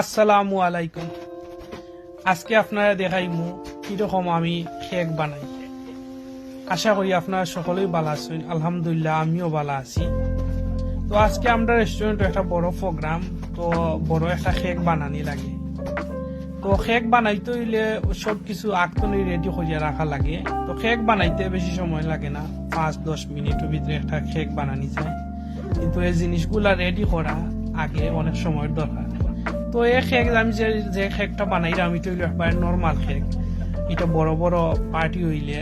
আসসালামু আলাইকুম। আজকে আপনারা দেখাইমু কীরকম আমি কেক বানাই। আশা করি আপনারা সকলেই ভালো আছেন। আলহামদুলিল্লাহ, আমিও ভালো আছি। তো আজকে আমরা রেস্টুরেন্টে একটা বড় প্রোগ্রাম তো বড় একটা কেক বানানি লাগে। তো কেক বানাইতে হইলে সব কিছু আগতনই রেডি করিয়া রাখা লাগে। তো কেক বানাইতে বেশি সময় লাগে না। পাঁচ, দশ মিনিটের ভিতরে একটা কেক বানানি যায়। কিন্তু এই জিনিসগুলা রেডি করা আগে অনেক সময়ের দরকার। তো এই কেক আমি যে যে কেকটা বানাই আমি তো একবার নর্মাল কেক এটা বড় বড় পার্টি হইলে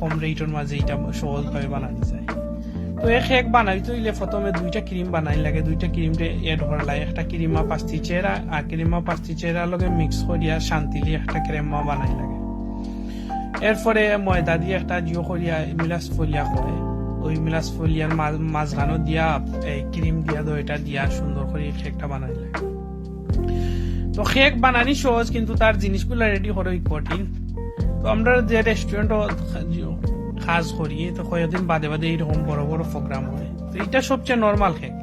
কম রেটের মাঝে এটা সহজভাবে বানানি যায়। তো এই কেক বানাইতে হইলে প্রথমে দুইটা ক্রিম বানাই লাগে। দুইটা ক্রিমটা এড করা লাগে। একটা ক্রিমা পাস্তি চেরা, আর ক্রিমা পাস্তি চেরা লগে মিক্স করিয়া শান্তিলি একটা ক্রেমা বানাই লাগে। এরপরে ময়দা দিয়ে একটা জিও করিয়া মিলাস ফলিয়া করে। ওই মিলাস ফলিয়ার মাঝখানো দিয়া এই ক্রিম দিয়া দইটা দিয়া সুন্দর করে কেকটা বানাই লাগে। তো কেক বানানি সহজ, কিন্তু তার জিনিসগুলো রেডি করাই কঠিন। তো আমরা যে রেস্টুরেন্ট কাজ করি, তো কয়েকদিন বাদে বাদে এইরকম বড় বড় প্রোগ্রাম হয়। তো এটা সবচেয়ে নর্মাল কেক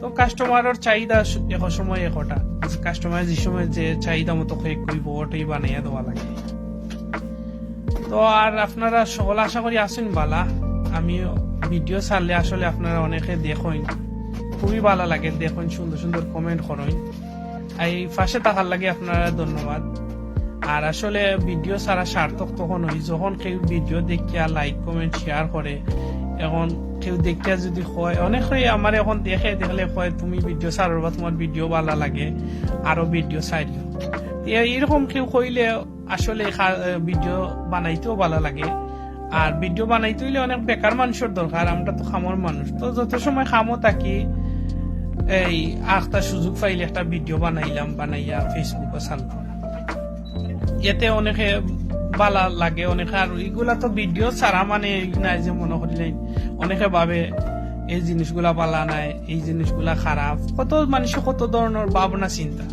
তো কাস্টমারের চাহিদা এক সময় একটা কাস্টমার যে সময় যে চাহিদা মতো কেক কইব, ওটাই বানাইয়া দেওয়া লাগে। তো আর আপনারা সকল আশা করি আসেন বালা। আমি ভিডিও ছাড়লে আসলে আপনারা অনেকে দেখেন খুবই ভালো লাগে দেখুন সুন্দর সুন্দর কমেন্ট করেন। এই পাশে থাকার লাগে আপনারা ধন্যবাদ। আর আসলে ভিডিও ছাড়া সার্থক তখন হই। যখন কেউ ভিডিও দেখিয়া লাইক কমেন্ট শেয়ার করে, এখন কেউ দেখিয়া যদি কয় অনেকেই আমার এখন দেখে, দেখলে কয়, তুমি ভিডিও ছাড়ার বা তোমার ভিডিও ভালো লাগে, আরও ভিডিও চাইও এইরকম কেউ কইলে আসলে ভিডিও বানাইতেও ভালো লাগে। আর ভিডিও বানাইতে হইলে অনেক বেকার মানুষের দরকার, আমরা তো খামর মানুষ। তো যত সময় খামো থাকি এই আখটা সুযোগ পাইলে একটা ভিডিও বানাইলাম, বানাইয়া ফেসবুকে ছাড়লাম। এতে অনেকে বালা লাগে, অনেকে আর এগুলা তো ভিডিও ছাড়া মানে নাই যে মনে করিলেন অনেকে ভাবে এই জিনিসগুলা বালা নাই, এই জিনিসগুলা খারাপ। কত মানুষ কত ধরনের ভাবনা, চিন্তা।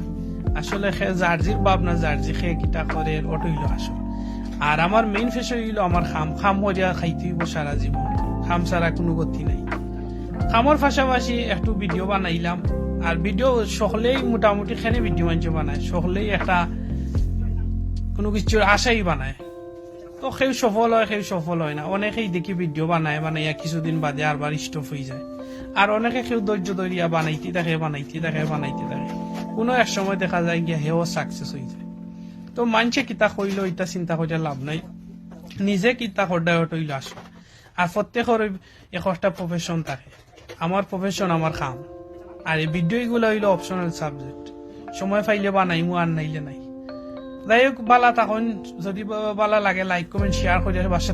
আসলে সে জার্জির ভাবনা, জার্জি সে কিতা করে, ওটা হইল আসল। আর আমার মেইন ফেস হইল আমার খাম খাম হইয়া খাইতে হইব সারা জীবন। খাম ছাড়া কোনো গতি নাই। খামর পাশাপাশি একটু ভিডিও বানাইলাম। আর ভিডিও সকলেই মোটামুটি খেনে ভিডিও বানিয়ে বানায়। সকলেই একটা কোনো কিছুর আশাই বানায়। তো সেই সফল হয় সেই সফল হয় না। অনেকেই দেখি ভিডিও বানায়, বানাইয়া কিছুদিন বাদে আরবার স্টপ হয়ে যায়। আর অনেকে কেউ ধৈর্য ধরিয়া বানাইতে থাকে বানাইতে থাকে বানাইতে থাকে। কোনো এক সময় দেখা যায় গিয়া হেও সাকসেস হয়ে যায়। তো মানছে কিতা কইলো এটা চিন্তা করে লাভ নাই। নিজে কিতা করডায় হইল আসো আর প্রত্যেকের একটা প্রফেশন থাকে। আমার প্রফেশন আমার খাম। আর এই ভিডিও হইল অপশনাল সাবজেক্ট সময় পাইলে বানাইমু, আর নাইলে নাই। যাই হোক, বালা তখন যদি বালা লাগে লাইক কমেন্ট শেয়ার করে বাসা